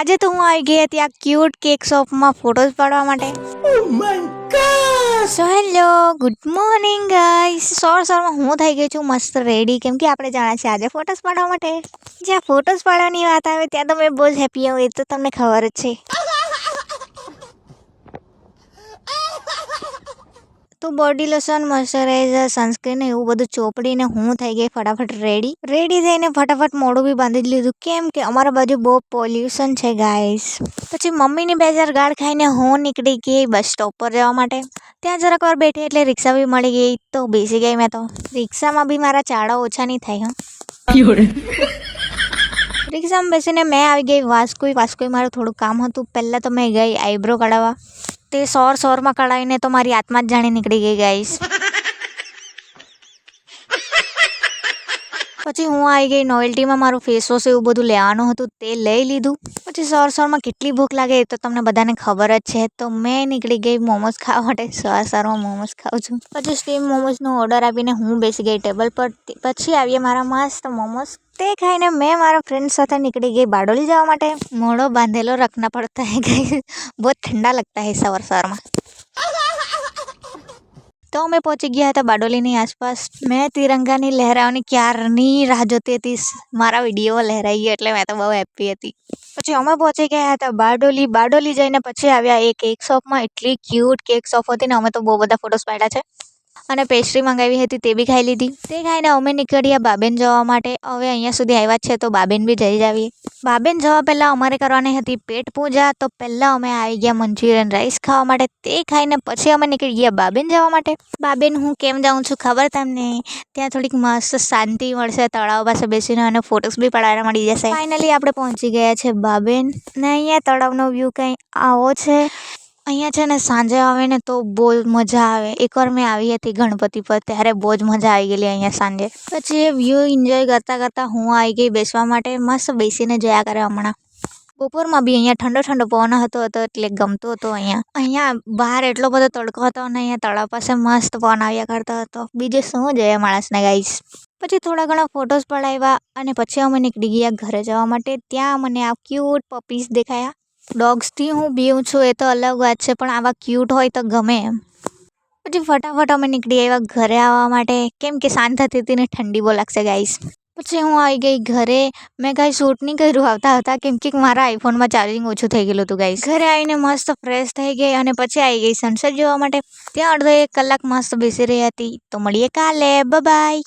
આજે તો હું આવી ગઈ હતી આ ક્યુટ કેક શોપમાં ફોટોઝ પાડવા માટે. So hello good morning guys સોર સોરમાં હું થઈ ગઈ છું મસ્ત રેડી કેમ કે આપણે જાણ્યા છે આજે ફોટોસ પાડવા માટે. જ્યાં ફોટોસ પાડવાની વાત આવે ત્યાં તો મેં બહુ જ હેપી હોઉં એ તો તમને ખબર જ છે. તો બોડી લોશન મોઇશ્ચરાઇઝર સનસ્ક્રીન એવું બધું ચોપડીને હું થઈ ગઈ ફટાફટ રેડી રેડી થઈને ફટાફટ મોડું બી બાંધી લીધું. કેમ કે અમારા બાજુ બહુ પોલ્યુશન છે ગાઈસ પછી મમ્મીની બે હજાર ગાળ ખાઈને હું નીકળી ગઈ બસ સ્ટોપ પર જવા માટે. ત્યાં જરાક વાર બેઠી એટલે રિક્ષા બી મળી ગઈ. તો બેસી ગઈ મેં તો. રિક્ષામાં બી મારા ચાળા ઓછા નહીં થાય હા. રિક્ષામાં બેસીને મેં આવી ગઈ. વાસ્કોઈ વાસ્કોઈ મારું થોડું કામ હતું. પહેલાં તો મેં ગઈ આઈબ્રો કઢાવવા. તે સોર સોરમાં કઢાવીને તો મારી આત્મા જ જાણે નીકળી ગઈ ગાઈશ પછી હું આવી ગઈ નોવેલ્ટીમાં મારું ફેસ વોશ એવું બધું લેવાનું હતું, તે લઈ લીધું. પછી સોર સોરમાં કેટલી ભૂખ લાગે એ તો તમને બધાને ખબર જ છે. તો મેં નીકળી ગઈ મોમોઝ ખાવા માટે. સોર સોરમાં મોમોઝ ખાઉં છું. પછી સ્ટીમ મોમોઝનો ઓર્ડર આપીને હું બેસી ગઈ ટેબલ પર. પછી આવીએ મારા મસ્ત મોમોઝ તે ખાઈને મેં મારા ફ્રેન્ડ સાથે નીકળી ગઈ બારડોલી જવા માટે. મોડો બાંધેલો, રખના પડતા હે ગઈ. બહુ ઠંડા લગતા હે સવાર સવારમાં. તો અમે પહોંચી ગયા હતા બારડોલીની આસપાસ. મેં તિરંગાની લહેરાવની ક્યારની રાહ જોતી હતી? મારા વીડિયો લહેરાઈ ગયો એટલે મેં તો બહુ હેપી હતી. પછી અમે પહોંચી ગયા હતા બારડોલી. બારડોલી જઈને પછી આવ્યા એ કેક શોપમાં એટલી ક્યુટ કેક શોપ હતી ને અમે તો બહુ બધા ફોટોસ પાડ્યા છે. અને પેસ્ટ્રી મંગાવી હતી તે બી ખાઈ લીધી. તે ખાઈને અમે નીકળ્યા બાબેન જવા માટે. હવે અહીંયા સુધી આવ્યા છે તો બાબેન બી જઈ જ બાબેન જવા પહેલાં અમારે કરવાની હતી પેટ પૂજા, તો પહેલાં અમે આવી ગયા મંચુરિયન રાઈસ ખાવા માટે. તે ખાઈને પછી અમે નીકળી ગયા બાબેન જવા માટે. બાબેન, હું કેમ જાઉં છું ખબર તમને? ત્યાં થોડીક મસ્ત શાંતિ મળશે, તળાવ પાસે બેસીને અને ફોટોસ બી પડાવવા મળી જશે. ફાઇનલી આપણે પહોંચી ગયા છે બાબેન. ને અહીંયા તળાવનો વ્યૂ કંઈ આવો છે? અહીંયા છે ને સાંજે આવે ને તો બહુ મજા આવે. એકવાર મેં આવી હતી ગણપતિ પર, ત્યારે બહુ જ મજા આવી ગયેલી અહીંયા સાંજે. પછી એ વ્યૂ એન્જોય કરતાં કરતાં હું આવી ગઈ બેસવા માટે, મસ્ત બેસીને જયા કરે હમણાં. બપોરમાં બી અહીંયા ઠંડો ઠંડો પવન હતો હતો એટલે ગમતો હતો અહીંયા. અહીંયા બહાર એટલો બધો તડકો હતો અને અહીંયા તળાવ પાસે મસ્ત પવન આવ્યા કરતો હતો. બીજું શું જોઈએ માણસને ગાઈશ પછી થોડા ઘણા ફોટોસ પડાવ્યા અને પછી અમે નીકળી ગયા ઘરે જવા માટે. ત્યાં મને આ ક્યુટ પપીસ દેખાયા. ડોગ્સથી હું બીવું છું, એ તો અલગ વાત છે, પણ આવા ક્યુટ હોય તો ગમે એમ. પછી ફટાફટ અમે નીકળી આવ્યા ઘરે આવવા માટે. કેમ કે શાંત થતી હતી ને ઠંડી બહુ લાગશે ગાઈસ પછી હું આવી ગઈ ઘરે. મેં કાંઈ શૂટ નહીં કર્યું, આવતા હતા. કેમ કે મારા આઈફોનમાં ચાર્જિંગ ઓછું થઈ ગયેલું હતું ગાઈસ ઘરે આવીને મસ્ત ફ્રેશ થઈ ગઈ અને પછી આવી ગઈ સનસેટ જોવા માટે. ત્યાં અડધો એક કલાક મસ્ત બેસી રહી હતી. તો મળીએ કાલે. બાય